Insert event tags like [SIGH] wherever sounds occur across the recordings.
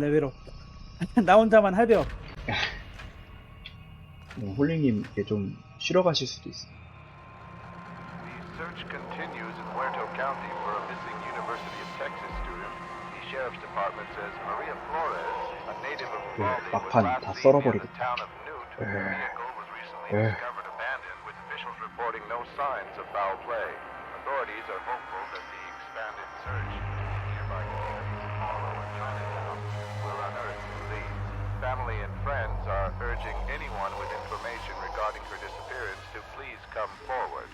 레벨업. 나 혼자만 할배업. 음, 홀링님께 좀 쉬러 가실 수도 있어. The search continues in Huerto County for a missing University of Texas student. The sheriff's department says Maria Flores, a native of 그 Uvalde, was 막판 last 다 seen in 썰어버리고. the town of Newt. The 에. vehicle was recently 에. discovered abandoned, with officials reporting no signs of foul play. for disappearance to please come forward.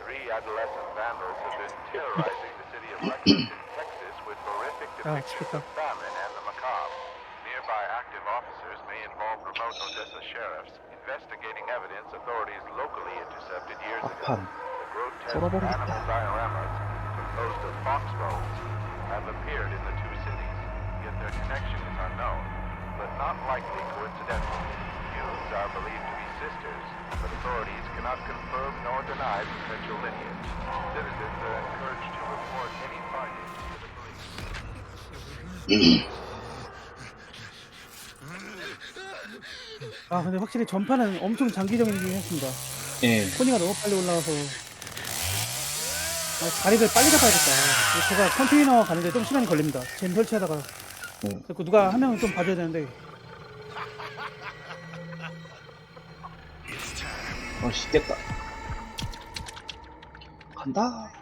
Three adolescent vandals have been terrorizing the city of Lexington, Texas with horrific depictions of famine and the macabre. Nearby active officers may involve remote Odessa sheriffs investigating evidence authorities locally intercepted years ago. The grotesque animal dioramas composed of fox bones have appeared in the two cities, yet their connection is unknown, but not likely coincidental. Youths are believed to be sisters, but authorities cannot confirm nor deny potential lineage. Citizens are encouraged to report any findings to the police. 아 근데 확실히 전파는 엄청 장기적이긴 했습니다. 예. 코니가 너무 빨리 올라와서 아, 다리를 빨리 잡아야겠다. 제가 컨테이너 가는데 좀 시간이 걸립니다. 젠 설치하다가 네. 그래서 누가 한 명은 좀 봐줘야 되는데 어, 씻겠다. 간다.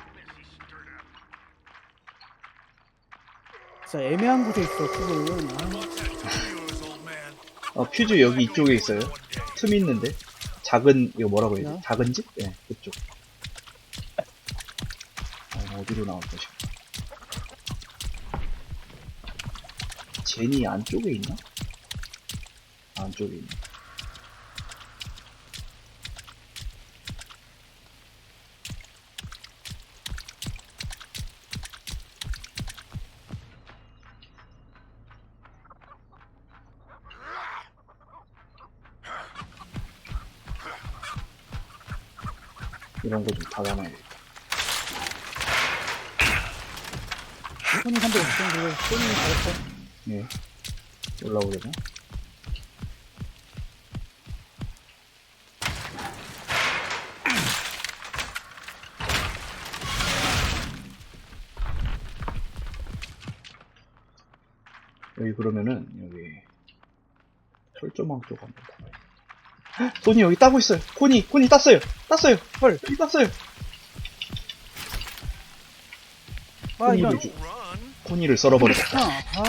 진짜 애매한 곳에 있어 지금. 아, 어, 퓨즈 여기 이쪽에 있어요. 틈 있는데. 작은, 이거 뭐라고 해야 돼? 야? 작은 집? 예, 그쪽. 어, 어디로 나올까 싶어. 제니 안쪽에 있나? 안쪽에 있네. 이런 거좀 닫아놔야겠다. 코니 350점 그리고 코니 잘했어. 예. 올라오려나? 여기 그러면은 여기 철조망 쪽 한번 가봐요. 헉, 소니 여기 따고 있어요. 코니, 코니 땄어요. 땄어요. 헐, 여기 땄어요. 아 이런. 코니를, 주- 코니를 썰어버렸다. 아, 아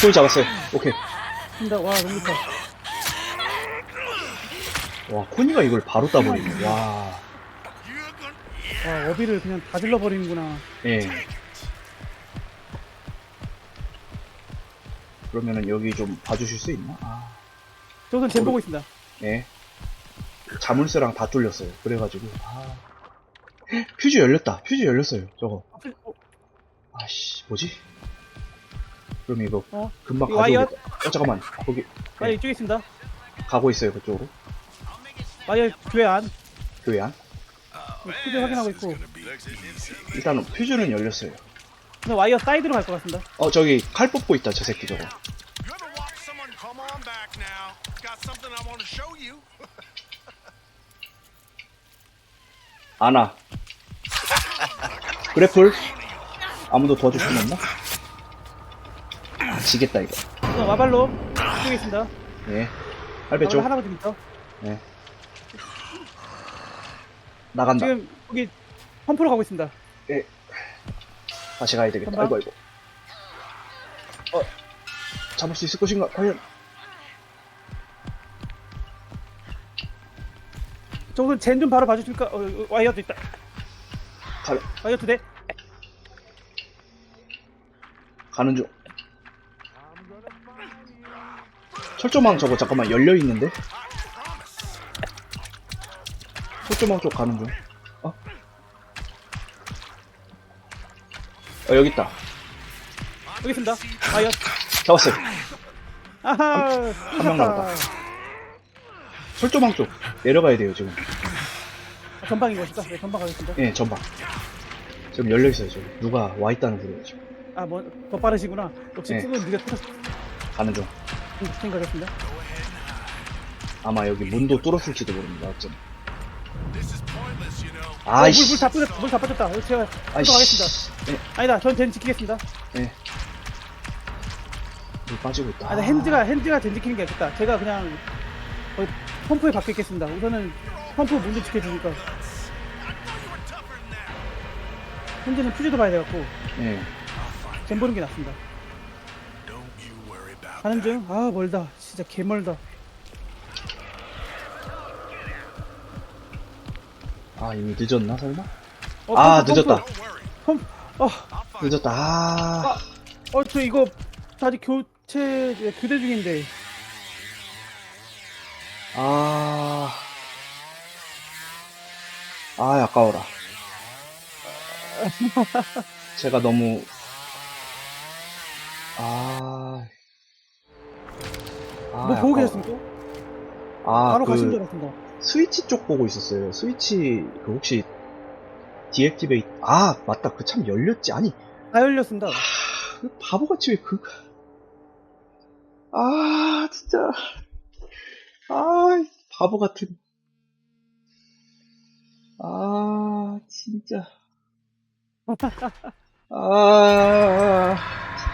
소니 잡았어요. 오케이. 진짜 와 너무 좋다. 와, 코니가 이걸 바로 따버리네. 와. 와 어비를 그냥 다 질러버리는구나. 예. 그러면은 여기 좀 봐주실 수 있나? 아, 저는 젠 보고 있습니다. 예. 자물쇠랑 다 뚫렸어요. 그래가지고, 아. 헉, 퓨즈 열렸다. 퓨즈 열렸어요. 저거. 어, 아씨, 뭐지? 그럼 이거 어? 금방 이거 와이어? 가져오겠다. 어, 잠깐만. 거기, 와이어 이쪽에 있습니다. 가고 있어요. 그쪽으로. 와이어 교회 안. 교회 안. 퓨즈 확인하고 있고. 일단은 퓨즈는 열렸어요. 근데 와이어 사이드로 갈 것 같습니다. 어, 저기 칼 뽑고 있다. 저 새끼 저거. You ever watch someone come on back now? Got something I want to show you. 아나. 그래플. 아무도 도와줄 수 없나? 아, 지겠다, 이거. 그냥 와발로 있습니다. 예. 할배 쪽. 와발로 할아버지부터. 예. 나간다. 지금 여기 펌프로 가고 있습니다. 다시 가야 되겠다. 아이고, 아이고. 어, 잡을 수 있을 것인가? 과연? 저거 젠좀 바로 봐주실까? 어, 어, 와이어도 있다. 가, 와이어 두 대. 가는 중. 철조망 저거 잠깐만 열려 있는데? 철조망 쪽 가는 중. 어? 어, 여기 있다. 여기 있습니다. 와이어. 잡았어요. 아하. 한 명 남았다. 철조망 쪽 내려가야 돼요, 지금. 아, 전방인 것이다. 네, 전방 가겠습니다. 예, 전방. 지금 열려 있어요, 저기. 누가 와 있다는 소리예요, 지금. 아, 뭐, 더 빠르시구나. 역시 네. 푸는 네가 터졌 가는 중. 생각했습니다. 아마 여기 문도 뚫었을지도 모릅니다. This 아이씨. 물다 빠졌다. 물다 빠졌다. 이거 제가 아이씨. 들어가겠습니다. 네, 아니다. 전젠 지키겠습니다. 물 빠지고 있다. 아, 나 핸드가, 핸드가 젠 지키는 게 낫겠다. 제가 그냥 거의 펌프에 박혀 있겠습니다. 우선은 펌프 문도 지켜주니까. 현재는 퓨즈도 봐야 돼갖고, 네. 젠 보는 게 낫습니다. 가는. 중. 아, 멀다. 진짜 개멀다. 아, 이미 늦었나, 설마? 어, 아, 펌프, 늦었다. 펌프, 어, I'll find 늦었다. 아. 어, 저 이거 아직 교체, 예, 교대 중인데. 아. 아, 아까워라. [LAUGHS] 제가 너무. 아. 아, 뭐 보고. 계셨습니까? 아, 바로 가신 줄 그, 알았습니다. 스위치 쪽 보고 있었어요. 스위치, 그 혹시, 디액티베이트, 아, 맞다. 그 참 열렸지. 아니, 다 열렸습니다. 그 바보같이 왜 그, 아, 진짜. 아, 바보 같은. 아, 진짜. [LAUGHS] 아,